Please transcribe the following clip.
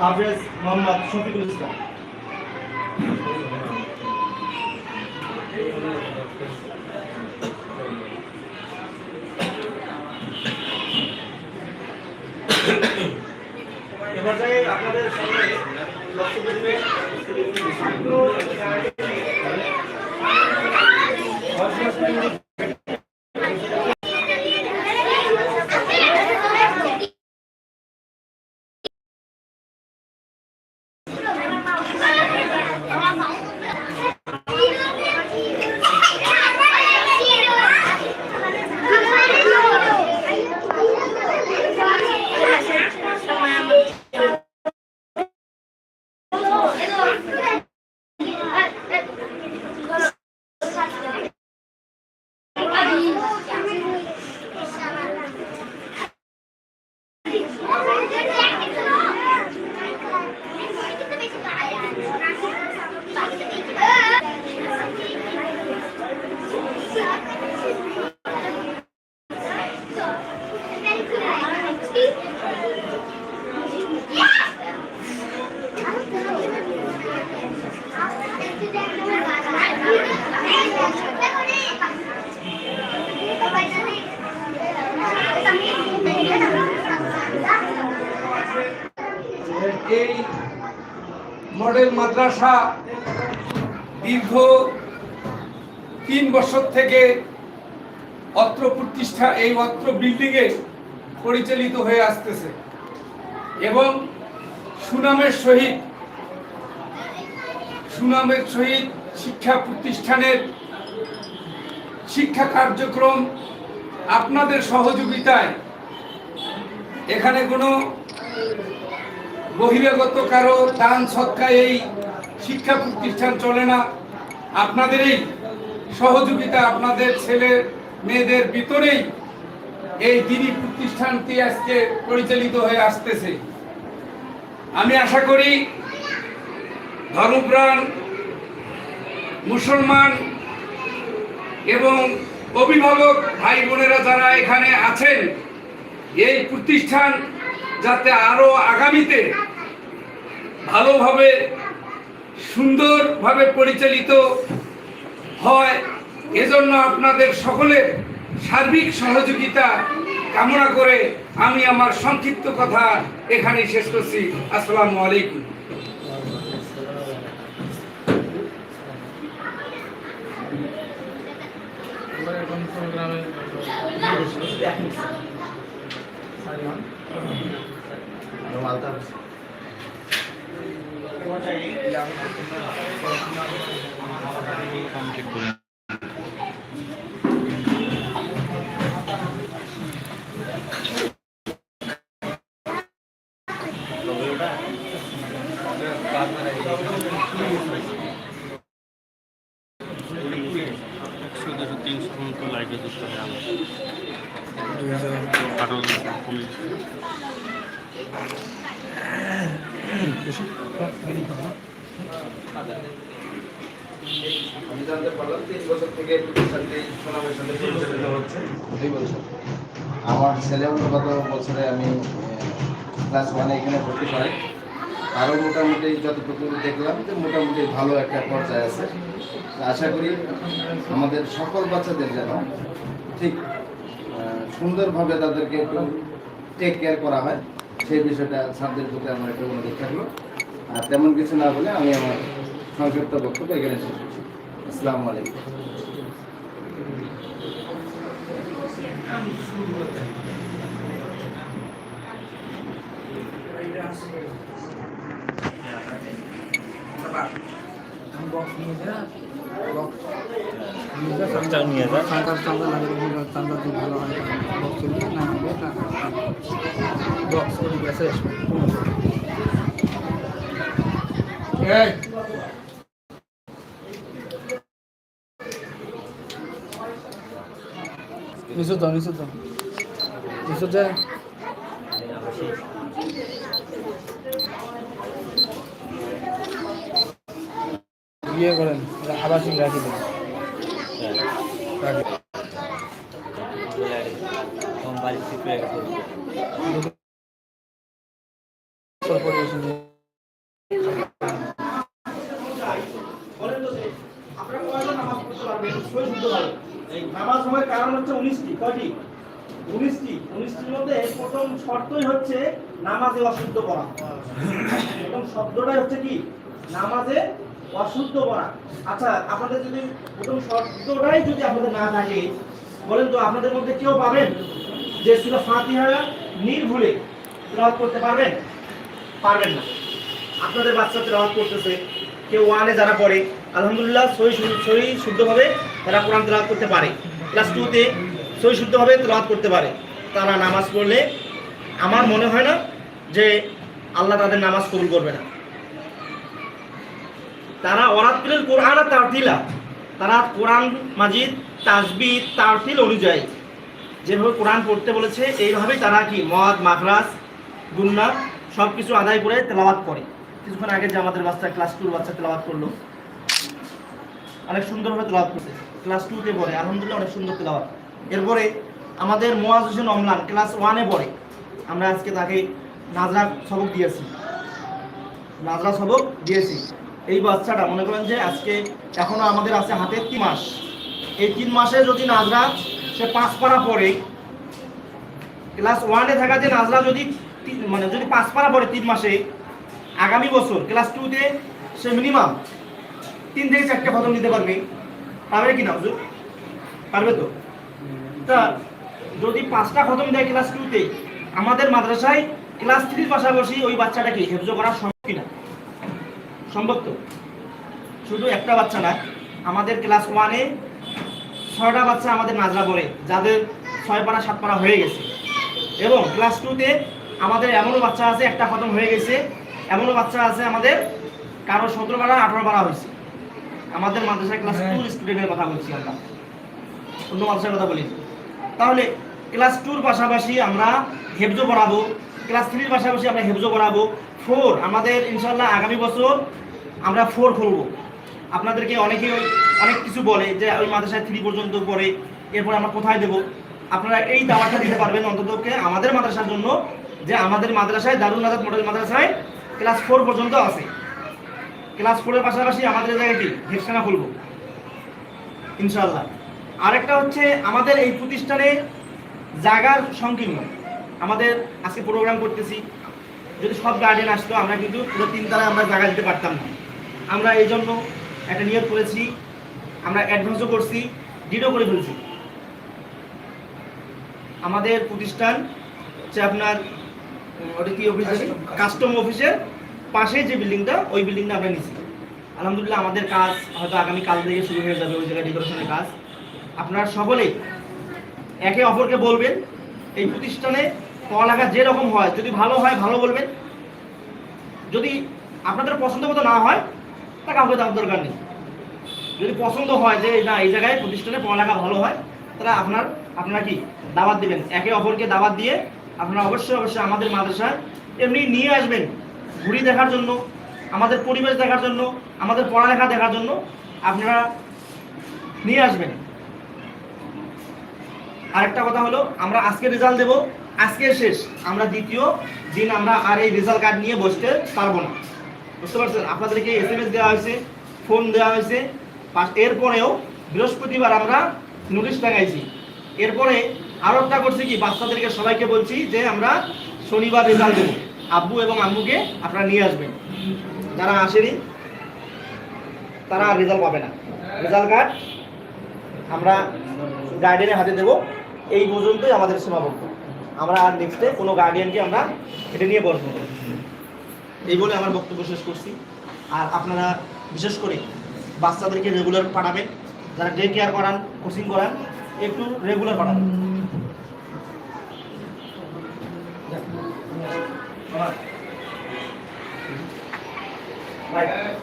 হাফেজ মোহাম্মদ শফিকুল ইসলাম। এবার আপনাদের সামনে লক্ষ্য দেবেন এই মডেল মাদ্রাসা দীর্ঘ তিন বছর থেকে অত্র প্রতিষ্ঠা, এই অত্র বিল্ডিংয়ে পরিচালিত হয়ে আসতেছে। এবং সুনামের সহিত সুনামের সহিত শিক্ষা প্রতিষ্ঠানের শিক্ষা কার্যক্রম আপনাদের সহযোগিতায় এখানে কোনো বহিরাগত কারও দান সৎকা এই শিক্ষা প্রতিষ্ঠান চলে না। আপনাদেরই সহযোগিতা আপনাদের ছেলে মেয়েদের ভিতরেই এই দিনী প্রতিষ্ঠানটি আজকে পরিচালিত হয়ে আসতেছে। আমি আশা করি ধর্মপ্রাণ মুসলমান এবং অভিভাবক ভাই বোনেরা যারা এখানে আছেন, এই প্রতিষ্ঠান যাতে আরও আগামীতে ভালোভাবে, সুন্দরভাবে পরিচালিত হয়। এজন্য আপনাদের সকলের সার্বিক সহযোগিতা কামনা করে আমি আমার সংক্ষিপ্ত কথা এখানেই শেষ করছি। আসসালামু আলাইকুম আমরা এখন প্রোগ্রামে দুশো তিনশো মতো হবে আমার আরও পুলিশ তিন বছর থেকে আমার ছেলে গত বছরে আমি ক্লাস ওয়ানে এখানে ভর্তি করাই। আরও মোটামুটি যতটুকু দেখলাম যে মোটামুটি ভালো একটা পর্যায়ে আছে। আশা করি আমাদের সকল বাচ্চাদের যেন ঠিক সুন্দরভাবে তাদেরকে একটু টেক কেয়ার করা হয়। সেই বিষয়টা ছাত্রদের প্রতি আমার একটা অনুরোধ থাকল। আর তেমন কিছু না বলে আমি আমার সংক্ষিপ্ত বক্তব্য এখানে শেষ করছি। আসসালামু আলাইকুম। নিয়ে যা। লাগে ভালো হয় বক্স না হবে না বক্স গেছে এই নিচু দাও নিচু যায় ইয়ে করেন আবাসিক রাখি দেন বাড়ি সই শুদ্ধ ভাবে এই কারণ হচ্ছে উনিশটি কয়টি? উনিশটি উনিশটির মধ্যে প্রথম শর্তই হচ্ছে নামাজে অশুদ্ধ করা প্রথম শব্দটাই হচ্ছে কি? নামাজে অশুদ্ধ করা আচ্ছা আপনাদের যদি প্রথম শব্দটাই যদি আপনাদের না থাকে, বলেন তো আপনাদের মধ্যে কেউ পাবেন যে সুরা ফাতিহা নির্ভুলে তেলাওয়াত করতে পারবেন? পারবেন না। আপনাদের বাচ্চা তেলাওয়াত করতেছে। কেউ ওয়ানে যারা পড়ে, আলহামদুলিল্লাহ শু- সহি শুদ্ধভাবে তারা কোরআন তেলাওয়াত করতে পারে। ক্লাস টুতে সহি শুদ্ধভাবে তেলাওয়াত করতে পারে। তারা নামাজ পড়লে আমার মনে হয় না যে আল্লাহ তাদের নামাজ কবুল করবে না। তারা ওরাতিল কোরআন আর তারতিলা। তারা কোরআন মাজিদ তাজবি তারতিল অনুযায়ী। যেভাবে কোরআন পড়তে বলেছে, এইভাবেই তারা কি মদ, মাখরাজ, গুন্না সব কিছু আদায় করে তেলাওয়াত করে। কিছুক্ষণ আগে যে আমাদের বাচ্চা ক্লাস টুর বাচ্চা তেলাওয়াত করল, অনেক সুন্দরভাবে তেলাওয়াত করছে। ক্লাস টুতে পড়ে, আলহামদুলিল্লাহ অনেক সুন্দর তেলাওয়াত। এরপরে আমাদের মোয়াজ হোসেন অমলান ক্লাস ওয়ানে পড়ে। আমরা আজকে তাকে নাজরা সবক দিয়েছি। নাজরা সবক দিয়েছি। এই বাচ্চাটা, মনে করেন যে আজকে এখনও আমাদের আছে হাতে তিন মাস। এই তিন মাসে যদি নাজরা সে পাঁচ পারা পড়ে ক্লাস ওয়ানে থাকা যে নাজরা যদি মানে যদি পাঁচ পারা পড়ে তিন মাসে আগামী বছর ক্লাস টুতে সে মিনিমাম তিন থেকে চারটে খতম নিতে পারবে। পারবে কি না, হুজুর? পারবে তো? তা যদি পাঁচটা খতম দেয় ক্লাস টুতে আমাদের মাদ্রাসায় ক্লাস থ্রির পাশাপাশি ওই বাচ্চাটাকে হেফজ করা সম্ভব কিনা সম্ভব তো? শুধু একটা বাচ্চা না, আমাদের ক্লাস ওয়ানে ছয়টা বাচ্চা আমাদের নাজরা পড়ে, যাদের ছয় পারা, সাত পারা হয়ে গেছে। এবং ক্লাস টুতে আমাদের এমনও বাচ্চা আছে, একটা খতম হয়ে গেছে এমনও বাচ্চা আছে আমাদের কারও সতেরো পারা আঠারো পারা হয়েছে। আমাদের মাদ্রাসায় ক্লাস টু স্টুডেন্টের কথা বলছি আমরা। অন্য মাদ্রাসার কথা বলি তাহলে ক্লাস টুর পাশাপাশি আমরা হেফজো পড়াবো ক্লাস থ্রির পাশাপাশি আমরা হেফজো পড়াবো। ফোর আমাদের ইনশাল্লাহ আগামী বছর আমরা ফোর খুলবো আপনাদেরকে অনেকে অনেক কিছু বলে যে ওই মাদ্রাসায় থ্রি পর্যন্ত পড়ে এরপর আমরা কোথায় দেবো? আপনারা এই দাওয়াটা দিতে পারবেন অন্ততকে আমাদের মাদ্রাসার জন্য যে আমাদের মাদ্রাসায় দারুল নাজাদ মডেল মাদ্রাসায় ক্লাস ফোর পর্যন্ত আছে। ক্লাস ফোরের পাশাপাশি আমাদের কি হেফসানা খুলবো। ইনশাল্লাহ আরেকটা হচ্ছে আমাদের এই প্রতিষ্ঠানে জায়গার সংকীর্ণ। আমাদের আজকে প্রোগ্রাম করতেছি। যদি সব গার্ডেন আসতো, আমরা কিন্তু পুরো তিনতলায় আমরা জায়গা দিতে পারতাম না। আমরা এই জন্য একটা নিয়োগ করেছি। আমরা অ্যাডভান্সও করছি ডিডও করে ফেলছি। আমাদের প্রতিষ্ঠান হচ্ছে আপনার ওটা কি অফিস কাস্টম অফিসের পাশে যে বিল্ডিংটা ওই বিল্ডিংটা আমরা নিছি আলহামদুলিল্লাহ আমাদের কাজ হয়তো আগামী কাল থেকে শুরু হয়ে যাবে ওই জায়গায় ডেকোরেশনের কাজ। আপনারা সকলেই একে অপরকে বলবেন, এই প্রতিষ্ঠানে পড়ালেখা যেরকম হয়, যদি ভালো হয় ভালো বলবেন। যদি আপনাদের পছন্দ মতো না হয়, তা কাউকে দেওয়ার দরকার নেই। যদি পছন্দ হয় যে, না, এই জায়গায় প্রতিষ্ঠানে পড়ালেখা ভালো হয়, তাহলে আপনার, আপনারা কি? দাওয়াত দিবেন। একে অপরকে দাওয়াত দিয়ে আপনারা অবশ্যই অবশ্যই আমাদের মাদ্রাসায় এমনি নিয়ে আসবেন ঘুরি দেখার জন্য, আমাদের পরিবেশ দেখার জন্য, আমাদের পড়ালেখা দেখার জন্য আপনারা নিয়ে আসবেন। আরেকটা কথা হলো, আমরা আজকে রেজাল্ট দেব, আজকে শেষ, আমরা দ্বিতীয় দিন আমরা আর এই রেজাল্ট কার্ড নিয়ে বসতে পারব না। বুঝতে পারছেন? আপনাদেরকে এস এম এস দেওয়া হয়েছে ফোন দেওয়া হয়েছে এরপরেও বৃহস্পতিবার আমরা নোটিশ টাঙাইছি। এরপরে একটা করছি কি বাচ্চাদেরকে সবাইকে বলছি যে আমরা শনিবার রেজাল্ট দেবো। আব্বু এবং আম্মুকে আপনারা নিয়ে আসবেন। যারা আসেনি, তারা আর রেজাল্ট পাবে না। রেজাল্ট কার্ড আমরা গার্ডিয়ানের হাতে দেবো। এই পর্যন্তই আমাদের সীমাবদ্ধ আমরা আর নেক্সটে কোনো গার্ডিয়ানকে আমরা এটা নিয়ে বসবো। এই বলে আমার বক্তব্য শেষ করছি। আর আপনারা বিশেষ করে বাচ্চাদেরকে রেগুলার পাঠাবেন। যারা ডে কেয়ার করান কোচিং করান, একটু রেগুলার পাঠাবেন। Right.